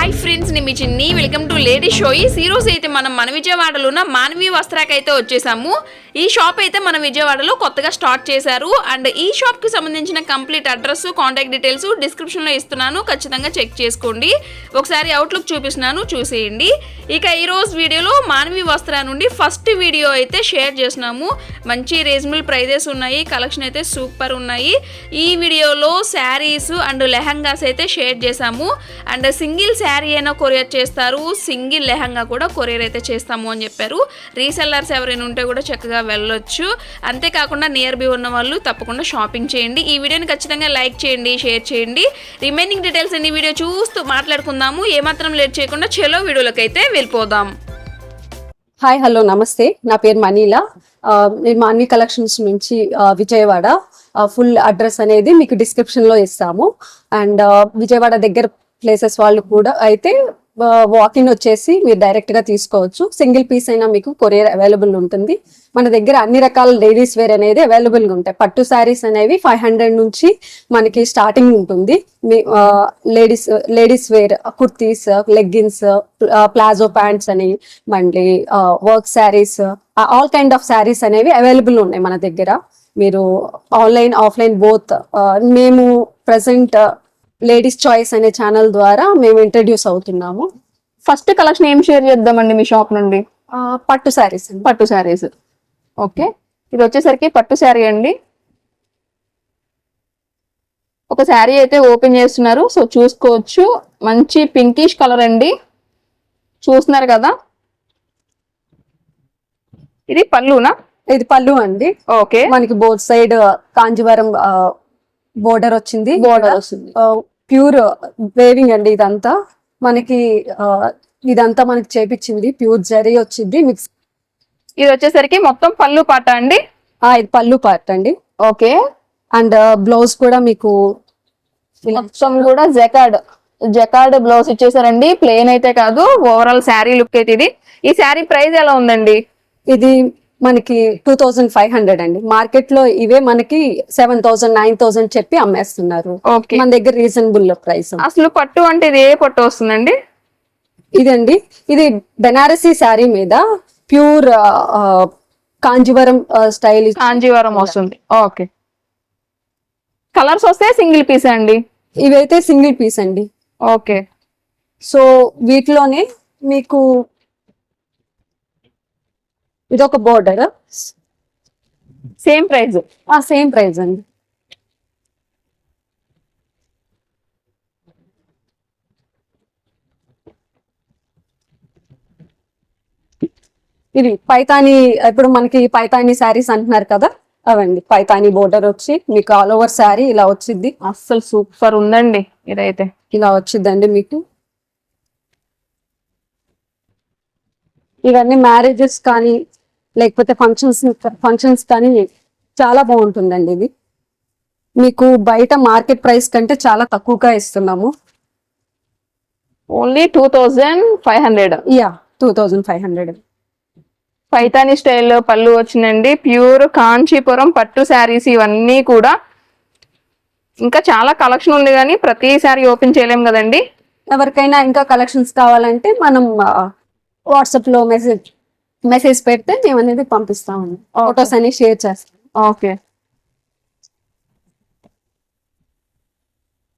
Hi friends నేను మీ చిన్ని. Welcome to lady షోయిస్ ఈ అయితే మనం మన విజయవాడలో ఉన్న మానవీ వస్త్రాకైతే వచ్చేసాము. ఈ షాప్ అయితే మన విజయవాడలో కొత్తగా స్టార్ట్ చేశారు. అండ్ ఈ షాప్కి సంబంధించిన కంప్లీట్ అడ్రస్ కాంటాక్ట్ డీటెయిల్స్ డిస్క్రిప్షన్లో ఇస్తున్నాను. ఖచ్చితంగా చెక్ చేసుకోండి. ఒకసారి అవుట్లుక్ చూపిస్తున్నాను చూసేయండి. ఇక ఈరోజు వీడియోలో మానవి వస్త్రా నుండి ఫస్ట్ వీడియో అయితే షేర్ చేస్తున్నాము. మంచి రీజనబుల్ ప్రైజెస్ ఉన్నాయి. కలెక్షన్ అయితే సూపర్ ఉన్నాయి. ఈ వీడియోలో శారీస్ అండ్ లెహంగాస్ అయితే షేర్ చేశాము. అండ్ సింగిల్ శారీ అయినా కొరియర్ చేస్తారు. సింగిల్ లెహంగా కూడా కొరియర్ అయితే చేస్తాము అని చెప్పారు. రీసెల్లర్స్ ఎవరైనా ఉంటే కూడా చక్కగా వెళ్ళొచ్చు. అంతేకాకుండా నియర్ బై ఉన్న వాళ్ళు తప్పకుండా షాపింగ్ చేయండి. ఈ వీడియోని ఖచ్చితంగా లైక్ చేయండి షేర్ చేయండి. రిమైనింగ్ డీటెయిల్స్ అన్ని వీడియో చూస్తూ మాట్లాడుకుందాము. ఏమాత్రం లేట్ చేయకుండా చెలో వీడియోలోకి అయితే వెళ్ళిపోదాం. హాయ్ హలో నమస్తే. నా పేరు మనీలా. నేను మాన్వి కలెక్షన్స్ నుంచి విజయవాడ. ఫుల్ అడ్రస్ అనేది మీకు డిస్క్రిప్షన్లో ఇస్తాము. అండ్ విజయవాడ దగ్గర ప్లేసెస్ వాళ్ళు కూడా అయితే వాకింగ్ వచ్చేసి మీరు డైరెక్ట్గా తీసుకోవచ్చు. సింగిల్ పీస్ అయినా మీకు కొరియర్ అవైలబుల్ ఉంటుంది. మన దగ్గర అన్ని రకాల లేడీస్ వేర్ అనేది అవైలబుల్గా ఉంటాయి. పట్టు శారీస్ అనేవి ఫైవ్ హండ్రెడ్ నుంచి మనకి స్టార్టింగ్ ఉంటుంది. మీ ladies ladies wear kurtis leggings palazzo pants అని మళ్ళీ work saris all kind of saris అనేవి అవైలబుల్ ఉన్నాయి మన దగ్గర. మీరు ఆన్లైన్ ఆఫ్లైన్ బోత్ మేము ప్రజెంట్ లేడీస్ చాయిస్ అనే ఛానల్ ద్వారా మేము ఇంట్రడ్యూస్ అవుతున్నాము. ఫస్ట్ కలెక్షన్ ఏం షేర్ చేద్దామండి మీ షాప్ నుండి? ఆ, పట్టు శారీస్ పట్టు శారీస్ ఓకే ఇది వచ్చేసరికి పట్టు శారీ అండి. ఒక శారీ అయితే ఓపెన్ చేస్తున్నారు. సో చూసుకోవచ్చు. మంచి పింకిష్ కలర్ అండి. చూస్తున్నారు కదా? ఇది పళ్ళునా? ఇది పళ్ళు అండి. ఓకే మనకి బోత్ సైడ్ కాంజీవరం బోర్డర్ వచ్చింది. బోర్డర్ వస్తుంది. ప్యూర్ వేవింగ్ అండి ఇదంతా. మనకి ఆ, ఇదంతా మనకి చేపించింది. ప్యూర్ జరీ వచ్చింది మిక్స్ ఇది వచ్చేసరికి మొత్తం పళ్ళు పాట అండి? ఇది పళ్ళు పార్ట్ అండి. ఓకే. అండ్ బ్లౌజ్ కూడా మీకు మొత్తం కూడా జకార్డ్ జకార్డ్ బ్లౌజ్ ఇచ్చేసారండి. ప్లేన్ అయితే కాదు. ఓవరాల్ శారీ లుక్ అయితే ఇది. ఈ శారీ ప్రైస్ ఎలా ఉందండి? ఇది మనకి టూ థౌజండ్ ఫైవ్ హండ్రెడ్ అండి. మార్కెట్లో ఇవే మనకి సెవెన్ థౌసండ్ నైన్ థౌసండ్ చెప్పి అమ్మేస్తున్నారు. మన దగ్గర రీజనబుల్ ప్రైస్. అసలు పట్టు అంటే ఇది ఏ పట్టు వస్తుందండి? ఇదండి. ఇది బెనారసీ శారీ మీద ప్యూర్ కాంజీవరం స్టైల్ కాంజీవరం వస్తుంది. ఓకే. కలర్స్ వస్తే సింగిల్ పీస్ అండి? ఇవైతే సింగిల్ పీస్ అండి. ఓకే. సో వీటిలోనే మీకు ఇదొక బోర్డర్? సేమ్ ప్రైస్ ఆ సేమ్ ప్రైస్ అండి. ఇది పైతాని ఇప్పుడు మనకి పైతాని శారీస్ అంటున్నారు కదా? అవండి పైతాని బోర్డర్ వచ్చి మీకు ఆల్ ఓవర్ శారీ ఇలా వచ్చింది అస్సలు సూపర్ ఉందండి ఇదైతే. ఇలా వచ్చిందండి మీకు. ఇవన్నీ మ్యారేజెస్ కానీ లేకపోతే ఫంక్షన్స్ ఫంక్షన్స్ కానీ చాలా బాగుంటుందండి ఇది. మీకు బయట మార్కెట్ ప్రైస్ కంటే చాలా తక్కువగా ఇస్తున్నాము. Only two thousand five hundred yeah two thousand five hundred Paithani style pallu వచ్చిందండి ప్యూర్ కాంచీపురం పట్టు శారీస్ ఇవన్నీ కూడా. ఇంకా చాలా కలెక్షన్ ఉంది కానీ ప్రతి శారీ ఓపెన్ చేయలేం కదండి. ఎవరికైనా ఇంకా కలెక్షన్స్ కావాలంటే మనం వాట్సాప్లో మెసేజ్ మెసేజ్ పెడితే మేము అనేది పంపిస్తామండి ఫొటోస్ అన్ని షేర్ చేస్తాం. ఓకే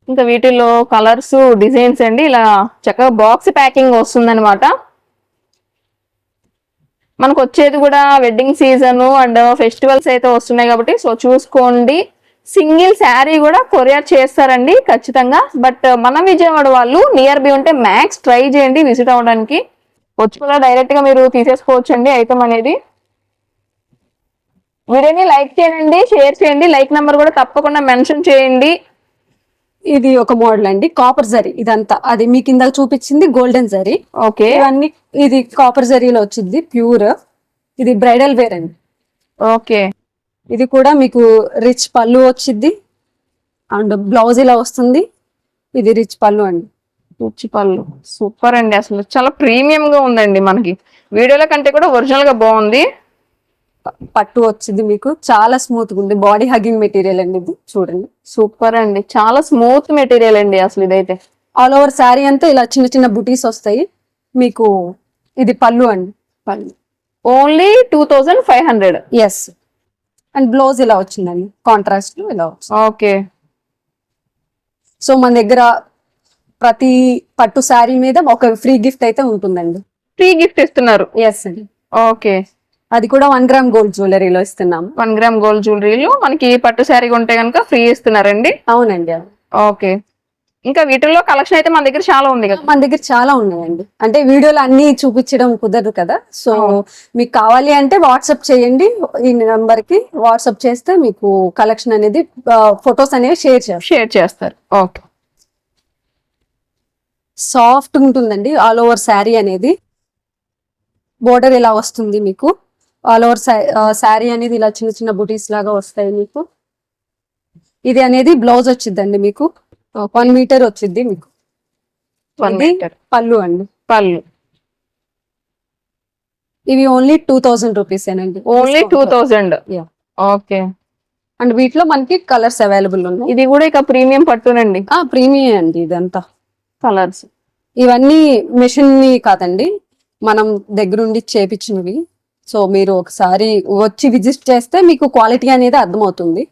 ఇంకా వీటిలో కలర్స్ డిజైన్స్ అండి. ఇలా చక్కగా బాక్స్ ప్యాకింగ్ వస్తుందన్నమాట. మనకు వచ్చేది కూడా వెడ్డింగ్ సీజన్ అండ్ ఫెస్టివల్స్ అయితే వస్తున్నాయి కాబట్టి సో చూసుకోండి. సింగిల్ శారీ కూడా కొరియర్ చేస్తారండి ఖచ్చితంగా. బట్ మన విజయవాడ వాళ్ళు నియర్ బై ఉంటే మ్యాక్స్ ట్రై చేయండి విజిట్ అవ్వడానికి. వచ్చి కూడా డైరెక్ట్గా మీరు తీసేసుకోవచ్చు అండి ఐటమ్ అనేది. వీడియోని లైక్ చేయండి షేర్ చేయండి లైక్ నెంబర్ కూడా తప్పకుండా మెన్షన్ చేయండి. ఇది ఒక మోడల్ అండి కాపర్ జరీ ఇదంతా. అది మీ కింద చూపించింది గోల్డెన్ జరీ ఓకే ఇవన్నీ ఇది కాపర్ జరీలో వచ్చింది ప్యూర్ ఇది బ్రైడల్ వేర్ అండి. ఓకే ఇది కూడా మీకు రిచ్ పళ్ళు వచ్చింది అండ్ బ్లౌజ్ ఇలా వస్తుంది. ఇది రిచ్ పళ్ళు అండి. రుచి పళ్ళు. సూపర్ అండి అసలు. చాలా ప్రీమియం గా ఉందండి మనకి. వీడియోల కంటే కూడా ఒరిజినల్గా బాగుంది. పట్టు వచ్చింది మీకు. చాలా స్మూత్గా ఉంది. బాడీ హగ్గింగ్ మెటీరియల్ అండి ఇది. చూడండి. సూపర్ అండి. చాలా స్మూత్ మెటీరియల్ అండి అసలు ఇదైతే. ఆల్ ఓవర్ శారీ అంతా ఇలా చిన్న చిన్న బుటీస్ వస్తాయి. మీకు ఇది పళ్ళు అండి. Pallu. Only two thousand five hundred yes and blouse ఇలా వచ్చిందండి. కాంట్రాస్ట్ ఇలా వచ్చింది ఓకే సో మన దగ్గర ప్రతి పట్టు శారీ మీద ఒక ఫ్రీ గిఫ్ట్ అయితే ఉంటుందండి. ఫ్రీ గిఫ్ట్ ఇస్తున్నారు? ఎస్ అండి ఓకే. అది కూడా వన్ గ్రామ్ గోల్డ్ జ్యువెలరీలో ఇస్తున్నాము. వన్ గ్రామ్ గోల్డ్ జ్యువెలరీలు. మనకి పట్టు శారీ కొంటే కనుక ఫ్రీ ఇస్తున్నారండి? అవునండి ఓకే. ఇంకా వీటిల్లో కలెక్షన్ అయితే మన దగ్గర చాలా ఉంది కదా? మన దగ్గర చాలా ఉన్నాయండి. అంటే వీడియోలు అన్ని చూపించడం కుదరదు కదా? సో. మీకు కావాలి అంటే వాట్సాప్ చేయండి. ఈ నెంబర్కి వాట్సాప్ చేస్తే మీకు కలెక్షన్ అనేది ఫొటోస్ అనేవి షేర్ చేస్తాం. షేర్ చేస్తారు. ఓకే. సాఫ్ట్ ఉంటుందండి ఆల్ ఓవర్ శారీ అనేది. బోర్డర్ ఇలా వస్తుంది మీకు? ఆల్ ఓవర్ శారీ అనేది ఇలా చిన్న చిన్న బుటీస్ లాగా వస్తాయి మీకు. ఇది అనేది బ్లౌజ్ వచ్చిందండి మీకు. వన్ మీటర్ వచ్చింది మీకు. పళ్ళు అండి. పళ్ళు. ఇవి ఓన్లీ టూ థౌసండ్ రూపీస్ ఏనండి. Only two thousand. Okay. And వీటిలో మనకి కలర్స్ అవైలబుల్ ఉన్నాయి. ఇది కూడా ఇక ప్రీమియం పట్టునండి. ప్రీమియం అండి ఇదంతా. కలర్స్. ఇవన్నీ మిషన్ని కాదండి. మనం దగ్గరుండి చేపించినవి. సో మీరు ఒకసారి వచ్చి విజిట్ చేస్తే మీకు క్వాలిటీ అనేది అర్థమవుతుంది.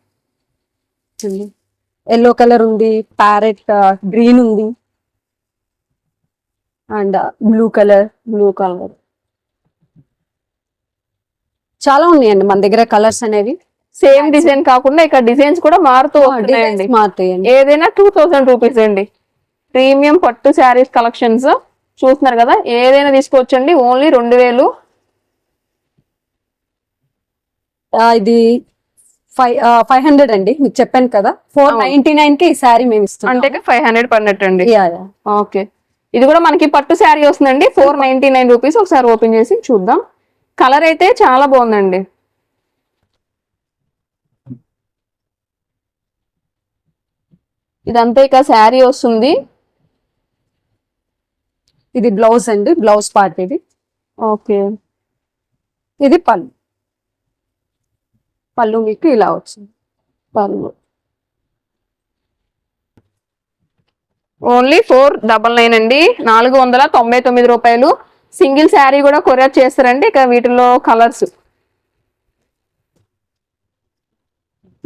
ఎల్లో కలర్ ఉంది ప్యారెట్ గ్రీన్ ఉంది. And blue colour blue colour. చాలా ఉన్నాయండి మన దగ్గర కలర్స్ అనేవి. సేమ్ డిజైన్ కాకుండా ఇక డిజైన్స్ కూడా మారుతూ మారుతాయండి. ఏదైనా టూ థౌసండ్ రూపీస్ అండి. ప్రీమియం పట్టు శారీస్ కలెక్షన్స్ చూస్తున్నారు కదా? ఏదైనా తీసుకోవచ్చండి. ఓన్లీ రెండు వేలు. ఇది ఫైవ్ ఫైవ్ హండ్రెడ్ అండి. మీకు చెప్పాను కదా. ఫోర్. నైన్టీ నైన్కి ఈ శారీ మేము ఇస్తున్నాం అంటే ఫైవ్ హండ్రెడ్ పడినట్టు అండి యా, యా. ఓకే. ఇది కూడా మనకి పట్టు శారీ వస్తుందండి. ఫోర్ నైన్టీ నైన్ రూపీస్ ఒకసారి ఓపెన్ చేసి చూద్దాం. కలర్ అయితే చాలా బాగుందండి. ఇదంతా ఇక శారీ వస్తుంది. ఇది బ్లౌజ్ అండి బ్లౌజ్ పార్ట్ ఇది. ఓకే. ఇది పళ్ళు. పళ్ళు మీకు ఇలా వచ్చింది. పళ్ళు. ఓన్లీ ఫోర్ డబల్ నైన్ అండి. నాలుగు వందల తొంభై తొమ్మిది రూపాయలు. సింగిల్ శారీ కూడా కొరియర్ చేస్తారండి. ఇక వీటిలో కలర్స్.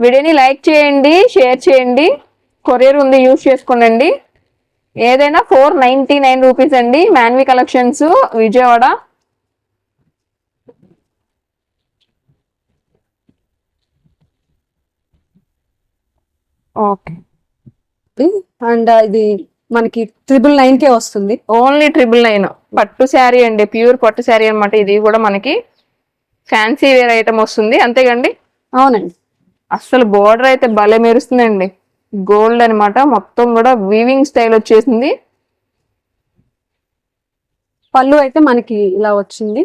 వీడియోని లైక్ చేయండి షేర్ చేయండి. కొరియర్ ఉంది యూజ్ చేసుకోండి. ఏదైనా ఫోర్ నైన్టీ నైన్ రూపీస్ అండి. Manvi collections Vijayawada. Okay and ఇది మనకి ట్రిపుల్ నైన్ కే వస్తుంది. ఓన్లీ ట్రిపుల్ నైన్ పట్టు శారీ అండి. ప్యూర్ పట్టు శారీ అన్నమాట. ఇది కూడా మనకి ఫ్యాన్సీ వేర్ ఐటమ్ వస్తుంది. అంతేగండి? అవునండి. అస్సలు బోర్డర్ అయితే భలే మెరుస్తుందండి. గోల్డ్ అన్నమాట. మొత్తం కూడా వీవింగ్ స్టైల్ వచ్చేసింది. పళ్ళు అయితే మనకి ఇలా వచ్చింది.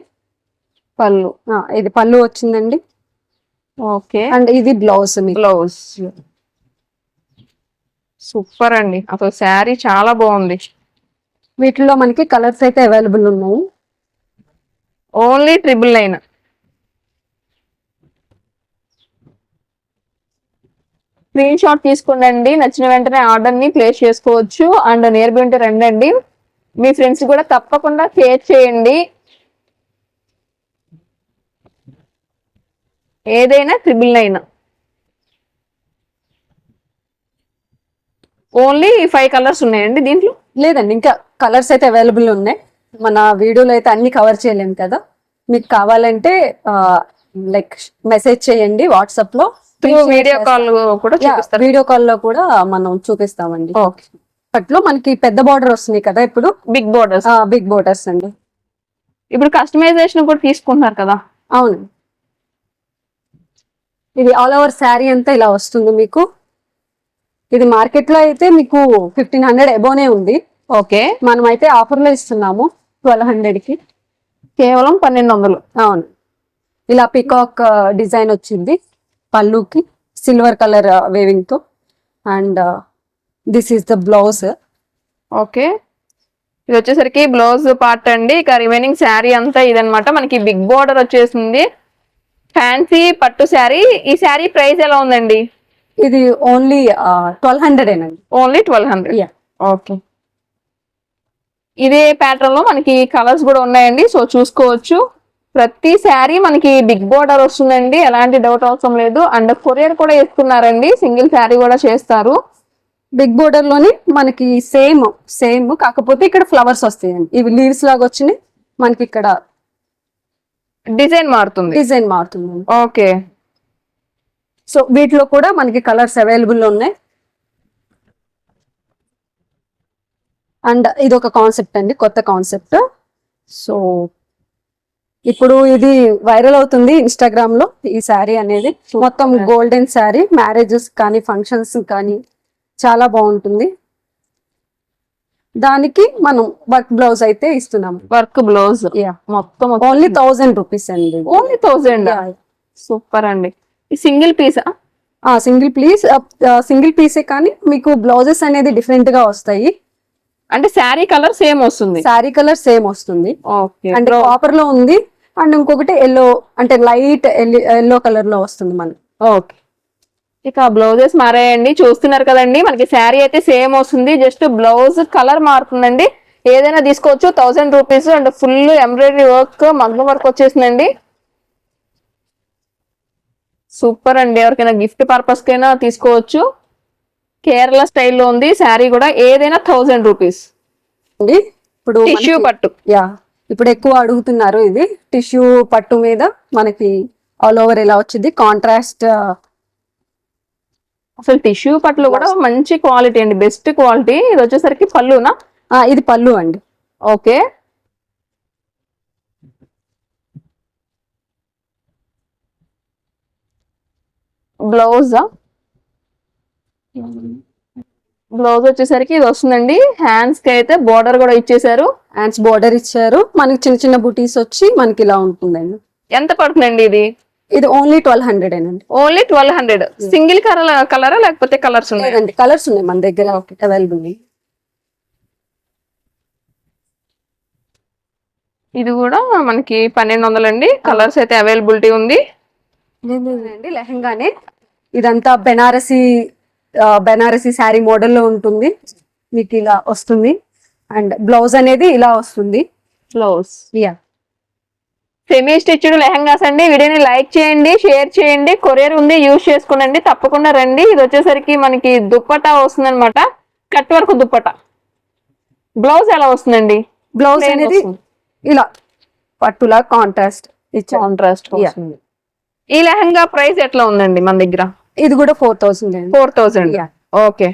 పళ్ళు. ఇది పళ్ళు వచ్చిందండి. ఓకే. అండ్ ఇది బ్లౌజ్ బ్లౌజ్. సూపర్ అండి. అసలు శారీ చాలా బాగుంది. వీటిలో మనకి కలర్స్ అయితే అవైలబుల్ ఉన్నాయి. Only triple nine. Screen shot తీసుకోండి నచ్చిన వెంటనే ఆర్డర్ని ప్లేస్ చేసుకోవచ్చు. అండ్ నియర్ బై ఉంటే రండి మీ ఫ్రెండ్స్ కూడా తప్పకుండా షేర్ చేయండి. ఏదైనా triple nine. Only five colours ఉన్నాయండి దీంట్లో? లేదండి ఇంకా కలర్స్ అయితే అవైలబుల్ ఉన్నాయి. మన వీడియోలో అయితే అన్ని కవర్ చేయలేము కదా. మీకు కావాలంటే లైక్ మెసేజ్ చేయండి వాట్సాప్లో. వీడియో కాల్ కూడా వీడియో కాల్లో కూడా మనం చూపిస్తామండి. అట్లో మనకి పెద్ద బార్డర్ వస్తుంది కదా ఇప్పుడు? బిగ్ బోర్డర్స్ బిగ్ బోర్డర్స్ అండి. ఇప్పుడు కస్టమైజేషన్ కూడా తీసుకుంటున్నారు కదా? అవును. ఇది ఆల్ ఓవర్ శారీ అంతా ఇలా వస్తుంది మీకు. ఇది మార్కెట్లో అయితే మీకు ఫిఫ్టీన్ హండ్రెడ్ ఎబోనే ఉంది. ఓకే మనం అయితే ఆఫర్లో ఇస్తున్నాము ట్వెల్వ్ హండ్రెడ్కి. కేవలం పన్నెండు వందలు. అవును. ఇలా పికాక్ డిజైన్ వచ్చింది పళ్ళుకి silver colour వేవింగ్తో. And this is the blouse okay. ఇది వచ్చేసరికి బ్లౌజ్ పార్ట్ అండి. ఇక రిమైనింగ్ శారీ అంతా ఇదన్నమాట. మనకి బిగ్ బోర్డర్ వచ్చేసింది. ఫ్యాన్సీ పట్టు శారీ ఈ శారీ ప్రైస్ ఎలా ఉందండి? ఇది ఓన్లీ ట్వెల్వ్ హండ్రెడ్ ఏనండి. Only twelve hundred. ఓకే. ఇదే ప్యాటర్న్లో మనకి కలర్స్ కూడా ఉన్నాయండి. సో చూసుకోవచ్చు. ప్రతి శారీ మనకి బిగ్ బోర్డర్ వస్తుందండి. ఎలాంటి డౌట్ అవసరం లేదు. అండ్ కొరియర్ కూడా ఇస్తున్నారండి సింగిల్ శారీ కూడా చేస్తారు. బిగ్ బోర్డర్లోని మనకి సేమ్ సేమ్ కాకపోతే ఇక్కడ ఫ్లవర్స్ వస్తాయండి. ఇవి లీవ్స్ లాగా వచ్చినాయి. మనకి ఇక్కడ డిజైన్ మారుతుంది. డిజైన్ మారుతుంది. ఓకే. సో వీటిలో కూడా మనకి కలర్స్ అవైలబుల్ ఉన్నాయి. అండ్ ఇది ఒక కాన్సెప్ట్ అండి. కొత్త కాన్సెప్ట్. సో ఇప్పుడు ఇది వైరల్ అవుతుంది ఇన్స్టాగ్రామ్లో ఈ శారీ అనేది. మొత్తం గోల్డెన్ శారీ మ్యారేజెస్ కానీ ఫంక్షన్స్ కానీ చాలా బాగుంటుంది. దానికి మనం వర్క్ బ్లౌజ్ అయితే ఇస్తున్నాము వర్క్ బ్లౌజ్. మొత్తం ఓన్లీ థౌజండ్ రూపీస్ అండి. ఓన్లీ థౌజండ్ సూపర్ అండి. ఈ సింగిల్ పీసా సింగిల్ పీస్ సింగిల్ పీసే కానీ మీకు బ్లౌజెస్ అనేది డిఫరెంట్గా వస్తాయి. అంటే శారీ కలర్ సేమ్ వస్తుంది. శారీ కలర్ సేమ్ వస్తుంది. ఓకే అంటే కాపర్లో ఉంది అండ్ ఇంకొకటి ఎల్లో అంటే లైట్ ఎల్లో కలర్లో వస్తుంది మనకి. ఓకే. ఇక బ్లౌజెస్ మారాయండి. చూస్తున్నారు కదండి మనకి శారీ అయితే సేమ్ వస్తుంది. జస్ట్ బ్లౌజ్ కలర్ మారుతుందండి. ఏదైనా తీసుకోవచ్చు thousand rupees and full embroidery work మగ్గం వర్క్ వచ్చేసిందండి. సూపర్ అండి. ఎవరికైనా గిఫ్ట్ పర్పస్ కైనా తీసుకోవచ్చు. కేరళ స్టైల్లో ఉంది శారీ కూడా ఏదైనా థౌసండ్ రూపీస్. అండి ఇప్పుడు టిష్యూ పట్టు. యా ఇప్పుడు ఎక్కువ అడుగుతున్నారు ఇది. టిష్యూ పట్టు మీద మనకి ఆల్ ఓవర్ ఇలా వచ్చింది? కాంట్రాస్ట్ అసలు టిష్యూ పట్లు కూడా మంచి క్వాలిటీ అండి. బెస్ట్ క్వాలిటీ ఇది వచ్చేసరికి పళ్ళునా? ఇది పళ్ళు అండి. ఓకే. బ్లౌజా బ్లౌజ్ వచ్చేసరికి ఇది వస్తుందండి. హ్యాండ్స్కి అయితే బోర్డర్ కూడా ఇచ్చేసారు హ్యాండ్స్ బోర్డర్ ఇచ్చారు. మనకి చిన్న చిన్న బుటీస్ వచ్చి మనకి ఇలా ఉంటుందండి. ఎంత పడుతుందండి ఇది? ఇది ఓన్లీ ట్వెల్వ్ హండ్రెడ్ అండి only twelve hundred single colour కలరా లేకపోతే కలర్స్ ఉన్నాయి? లేదండి కలర్స్ ఉన్నాయి. మన దగ్గర అవైలబుల్ ఇది కూడా మనకి పన్నెండు వందలండి. కలర్స్ అయితే అవైలబిలిటీ ఉంది. అండి లెహంగానే. ఇదంతా బెనారసి బెనారసి శారీ మోడల్లో ఉంటుంది. మీకు ఇలా వస్తుంది. అండ్ బ్లౌజ్ అనేది ఇలా వస్తుంది. Blouse. Yeah semi stitched lehengas అండి. వీడియోని లైక్ చేయండి షేర్ చేయండి. కొరియర్ ఉంది యూజ్ చేసుకోనండి. తప్పకుండా రండి. ఇది వచ్చేసరికి మనకి దుప్పటా వస్తుంది అనమాట కట్ వర్క్ దుప్పటా. బ్లౌజ్ ఎలా వస్తుందండి? బ్లౌజ్ అనేది. ఇలా పట్టులా కాంట్రాస్ట్ కాంట్రాస్ట్. ఈ లెహంగా ప్రైస్ ఎట్లా ఉందండి మన దగ్గర? ఇది కూడా four thousand four thousand. Okay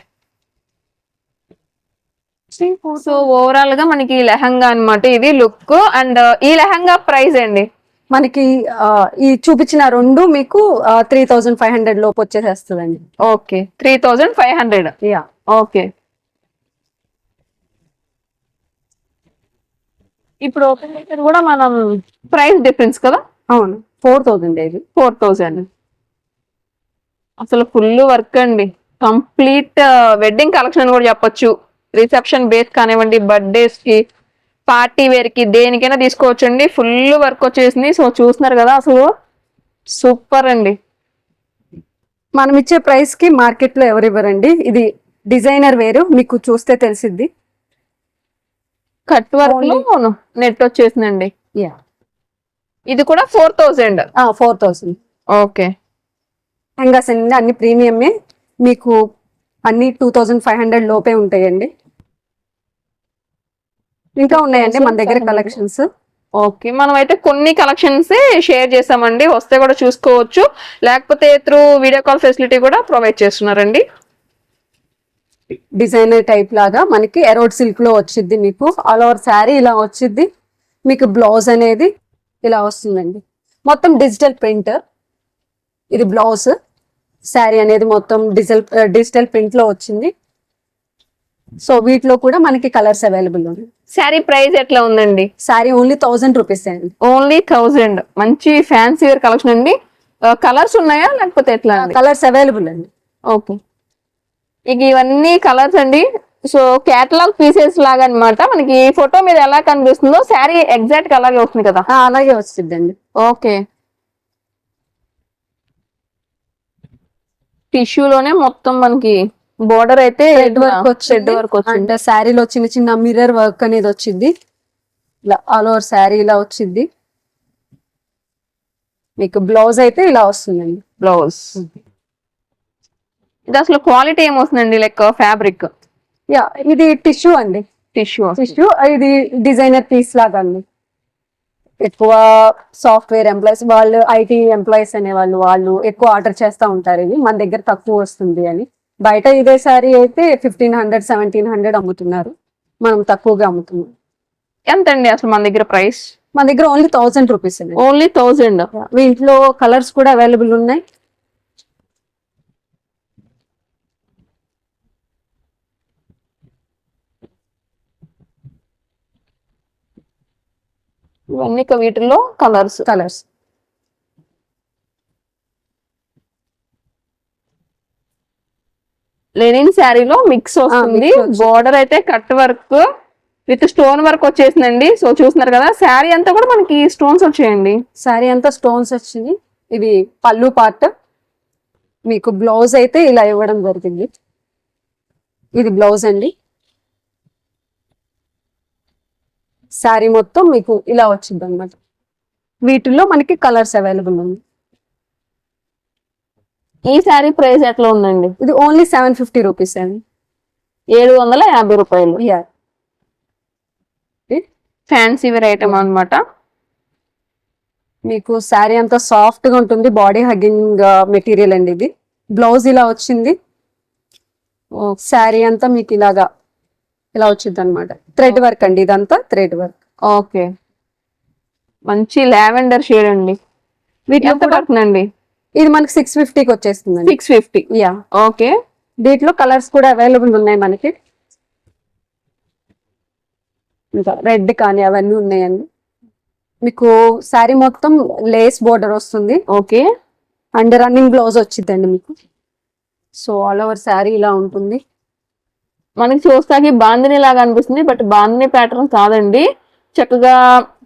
so ఓవరాల్గా మనకి లెహంగా అన్నమాట ఇది లుక్. అండ్ ఈ లెహంగా ప్రైస్ అండి మనకి ఈ చూపించిన రెండు మీకు త్రీ థౌజండ్ ఫైవ్ హండ్రెడ్ లోపు వచ్చేసేస్తుందండి. Okay three thousand five hundred yeah okay ఇప్పుడు ఓపెన్ చేసేది కూడా మనం ప్రైస్ డిఫరెన్స్ కదా? అవును. ఫోర్ థౌజండ్ ఇది. ఫోర్ థౌజండ్ అసలు ఫుల్ వర్క్ అండి. కంప్లీట్ వెడ్డింగ్ కలెక్షన్ కూడా చెప్పొచ్చు. రిసెప్షన్ బేస్ కానివ్వండి బర్త్డేస్కి పార్టీ వేర్కి దేనికైనా తీసుకోవచ్చండి. ఫుల్ వర్క్ వచ్చేసింది. సో చూస్తున్నారు కదా అసలు సూపర్ అండి. మనం ఇచ్చే ప్రైస్కి మార్కెట్లో ఎవరు ఇవ్వరండి? ఇది డిజైనర్ వేరు మీకు చూస్తే తెలిసిద్ది. కట్ వర్క్లో నెట్ వచ్చేసిందండి. యా ఇది కూడా four thousand four thousand okay lehengas అండి అన్ని ప్రీమియమే మీకు అన్ని టూ థౌజండ్ ఫైవ్ హండ్రెడ్ లోపే ఉంటాయండి. ఇంకా ఉన్నాయండి మన దగ్గర 2500. కలెక్షన్స్ ఓకే మనం అయితే కొన్ని కలెక్షన్స్ షేర్ చేసామండి వస్తే కూడా చూసుకోవచ్చు. లేకపోతే త్రూ వీడియో కాల్ ఫెసిలిటీ కూడా ప్రొవైడ్ చేస్తున్నారండి. డిజైనర్ టైప్ లాగా మనకి ఎరోడ్ సిల్క్లో వచ్చింది మీకు. ఆల్ ఓవర్ శారీ ఇలా వచ్చింది మీకు బ్లౌజ్ అనేది ఇలా వస్తుందండి. మొత్తం డిజిటల్ ప్రింట్. ఇది బ్లౌజ్. శారీ అనేది మొత్తం డిజిటల్ డిజిటల్ ప్రింట్లో వచ్చింది. సో వీటిలో కూడా మనకి కలర్స్ అవైలబుల్ ఉంది శారీ ప్రైస్ ఎట్లా ఉందండి? శారీ ఓన్లీ థౌజండ్ రూపీస్ అండి. ఓన్లీ థౌజండ్ మంచి ఫ్యాన్సీ వేర్ కలెక్షన్ అండి. కలర్స్ ఉన్నాయా లేకపోతే ఎట్లా కలర్స్ అవైలబుల్ అండి. ఓకే. ఇక ఇవన్నీ కలర్స్ అండి. సో కేటలాగ్ పీసెస్ లాగా అన్నమాట. మనకి ఫోటో మీద ఎలా కనిపిస్తుందో శారీ ఎగ్జాక్ట్ అలాగే వస్తుంది కదా? అలాగే వచ్చిందండి ఓకే. టిష్యూలోనే మొత్తం మనకి బోర్డర్ అయితే థ్రెడ్ వర్క్ వచ్చింది. వర్క్ వచ్చింది. శారీలో చిన్న చిన్న మిర్రర్ వర్క్ అనేది వచ్చింది. ఇలా ఆల్ ఓవర్ శారీ ఇలా వచ్చింది. మీకు బ్లౌజ్ అయితే ఇలా వస్తుందండి. బ్లౌజ్ ఇది అసలు క్వాలిటీ ఏమొస్తుందండి? లైక్ ఫ్యాబ్రిక్ యా ఇది టిష్యూ అండి. టిష్యూ టిష్యూ ఇది డిజైనర్ పీస్ లాగా అండి. ఎక్కువ సాఫ్ట్వేర్ ఎంప్లాయీస్ వాళ్ళు ఐటీ ఎంప్లాయీస్ అనే వాళ్ళు ఎక్కువ ఆర్డర్ చేస్తూ ఉంటారు ఇది మన దగ్గర తక్కువ వస్తుంది అని. బయట ఇదే సారీ అయితే ఫిఫ్టీన్ హండ్రెడ్ సెవెంటీన్ హండ్రెడ్ అమ్ముతున్నారు. మనం తక్కువగా అమ్ముతున్నాం. ఎంత అండి అసలు మన దగ్గర ప్రైస్? మన దగ్గర ఓన్లీ థౌసండ్ రూపీస్ అండి. ఓన్లీ థౌజండ్ వీటిలో కలర్స్ కూడా అవైలబుల్ ఉన్నాయి. ఇవన్నీ ఇక వీటిల్లో కలర్స్ కలర్స్ లెనిన్ శారీలో మిక్స్ వస్తుంది. బోర్డర్ అయితే cut work with stone work వచ్చేసిందండి. సో చూస్తున్నారు కదా శారీ అంతా కూడా మనకి స్టోన్స్ వచ్చాయండి. శారీ అంతా స్టోన్స్ వచ్చింది. ఇది పళ్ళు పార్ట్ మీకు బ్లౌజ్ అయితే ఇలా ఇవ్వడం జరిగింది. ఇది బ్లౌజ్ అండి. శారీ మొత్తం మీకు ఇలా వచ్చింది అనమాట వీటిల్లో మనకి కలర్స్ అవైలబుల్ ఉంది. ఈ శారీ ప్రైస్ ఎట్లా ఉందండి? ఇది ఓన్లీ సెవెన్ ఫిఫ్టీ రూపీస్ అండి. ఏడు వందల యాభై రూపాయలు. యా ఫ్యాన్సీ వేర్ ఐటమ్ అన్నమాట. మీకు శారీ అంతా సాఫ్ట్గా ఉంటుంది. బాడీ హగ్గింగ్ మెటీరియల్ అండి ఇది. బ్లౌజ్ ఇలా వచ్చింది. శారీ అంతా మీకు ఇలాగా ఇలా వచ్చింది అనమాట థ్రెడ్ వర్క్ అండి ఇదంతా థ్రెడ్ వర్క్. ఓకే. మంచి లావెండర్ షేడ్ అండి. వీటిలో పడుతుందండి? ఇది మనకి సిక్స్ ఫిఫ్టీకి వచ్చేస్తుందండి. Six fifty yeah. ఓకే. దీంట్లో కలర్స్ కూడా అవైలబుల్ ఉన్నాయి మనకి. ఇంకా రెడ్ కానీ అవన్నీ ఉన్నాయండి. మీకు శారీ మొత్తం లేస్ బోర్డర్ వస్తుంది. ఓకే. అండ్ రన్నింగ్ బ్లౌజ్ వచ్చిందండి మీకు. సో ఆల్ ఓవర్ శారీ ఇలా ఉంటుంది. మనకి చూస్తాకి బాందిని లాగా అనిపిస్తుంది బట్ బాందిని ప్యాటర్న్ కాదండి. చక్కగా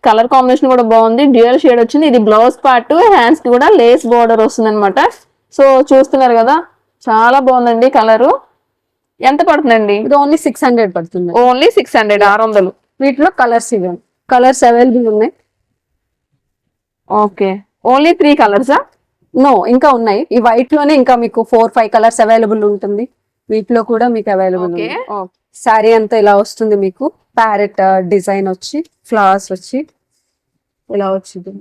కలర్ కాంబినేషన్ కూడా బాగుంది. డ్యూయల్ షేడ్ వచ్చింది. ఇది బ్లౌజ్ పార్ట్ హ్యాండ్స్కి కూడా లేస్ బోర్డర్ వస్తుంది అనమాట సో చూస్తున్నారు కదా చాలా బాగుందండి కలరు. ఎంత పడుతుందండి? ఇది ఓన్లీ సిక్స్ హండ్రెడ్ పడుతుంది. ఓన్లీ సిక్స్ హండ్రెడ్ ఆరు వందలు. వీటిలో కలర్స్ ఇవ్వండి. కలర్స్ అవైలబుల్ ఉన్నాయి. ఓకే. ఓన్లీ త్రీ కలర్సా? నో ఇంకా ఉన్నాయి. ఈ వైట్లోనే ఇంకా మీకు ఫోర్ ఫైవ్ కలర్స్ అవైలబుల్ ఉంటుంది. వీటిలో కూడా మీకు అవైలబుల్ ఉంది. శారీ అంతా ఇలా వస్తుంది మీకు. ప్యారెట్ డిజైన్ వచ్చి ఫ్లవర్స్ వచ్చి ఇలా వచ్చింది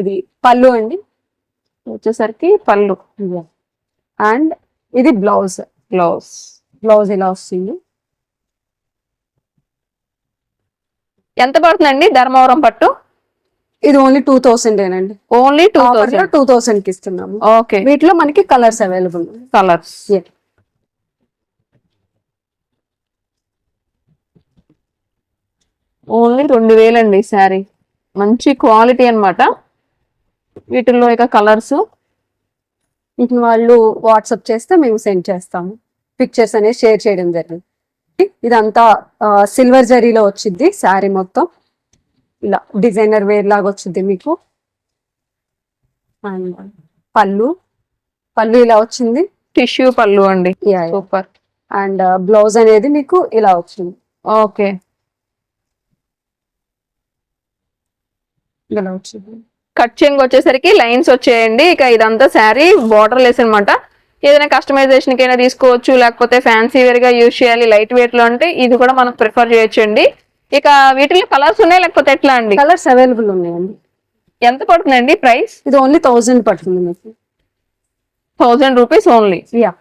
ఇది పళ్ళు అండి. వచ్చేసరికి పళ్ళు. అండ్ ఇది బ్లౌజ్ బ్లౌజ్ బ్లౌజ్ ఇలా వస్తుంది? ఎంత పడుతుందండి? ధర్మవరం పట్టు? ఇది ఓన్లీ టూ థౌసండ్ ఏనండి. Only two thousand. టూ థౌసండ్కి ఇస్తున్నాము. ఓకే. వీటిలో మనకి కలర్స్ అవైలబుల్ కలర్స్. ఓన్లీ రెండు వేలండి శారీ. మంచి క్వాలిటీ అన్నమాట. వీటిల్లో ఇక కలర్స్. వీటిని వాళ్ళు వాట్సాప్ చేస్తే మేము సెండ్ చేస్తాము. పిక్చర్స్ అనేది షేర్ చేయడం జరిగింది. ఇదంతా సిల్వర్ జరీలో వచ్చింది శారీ మొత్తం. ఇలా డిజైనర్ వేర్ లాగా వచ్చింది మీకు. And పళ్ళు. పళ్ళు ఇలా వచ్చింది. టిష్యూ పళ్ళు అండి. సూపర్. అండ్ బ్లౌజ్ అనేది మీకు ఇలా వచ్చింది. ఓకే. ఇలా వచ్చింది. కట్ చెంగ్ వచ్చేసరికి లైన్స్ వచ్చేయండి. ఇక ఇదంతా శారీ బార్డర్ లెస్ అనమాట ఏదైనా కస్టమైజేషన్ కైనా తీసుకోవచ్చు లేకపోతే ఫ్యాన్సీ వేర్గా యూజ్ చేయాలి లైట్ వెయిట్లో అంటే ఇది కూడా మనం ప్రిఫర్ చేయొచ్చండి. ఇక వీటిలో కలర్స్ ఉన్నాయి లేకపోతే ఎట్లా అండి? కలర్స్ అవైలబుల్ ఉన్నాయండి. ఎంత పడుతుందండి ప్రైస్? ఇది ఓన్లీ థౌజండ్ పడుతుంది మీకు. Thousand rupees only. యా.